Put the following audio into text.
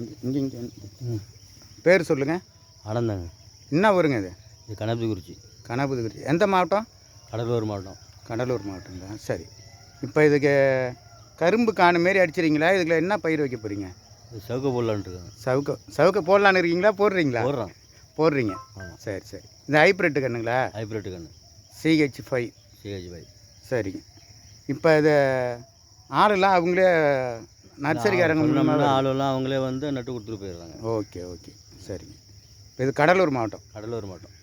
இங்கே இங்கே. இங்கே பேர் சொல்லுங்கள் ஆனந்தாங்க. என்ன ஊருங்க இது? இது கணபதிக்குறிச்சி கணபதிகுறிச்சி. எந்த மாவட்டம்? கடலூர் மாவட்டம். கடலூர் மாவட்டங்களா சரி. இப்போ இதுக்கு கரும்பு காண மாரி அடிச்சிருங்களா இதுக்குள்ள என்ன பயிர் வைக்க போகிறீங்க சவுக்க போடலான்ட்டு இருக்காங்க சவுக்க சவுக்க போடலான்னு இருக்கீங்களா? போடுறீங்களா? போடுறோம். போடுறீங்க. சரி சரி. இந்த ஹைப்ரிட் கண்ணுங்களா? ஹைப்ரிட் கண்ணு. சிஹெச் ஃபைவ் சிஹெச் பை சரிங்க. இப்போ இது ஆளுலாம் அவங்களே நர்சரிக்காரங்க. ஆளுலாம் அவங்களே வந்து நட்டு கொடுத்துட்டு போயிடுறாங்க. Okay okay. சரிங்க. இப்போ இது கடலூர் மாவட்டம். கடலூர் மாவட்டம்.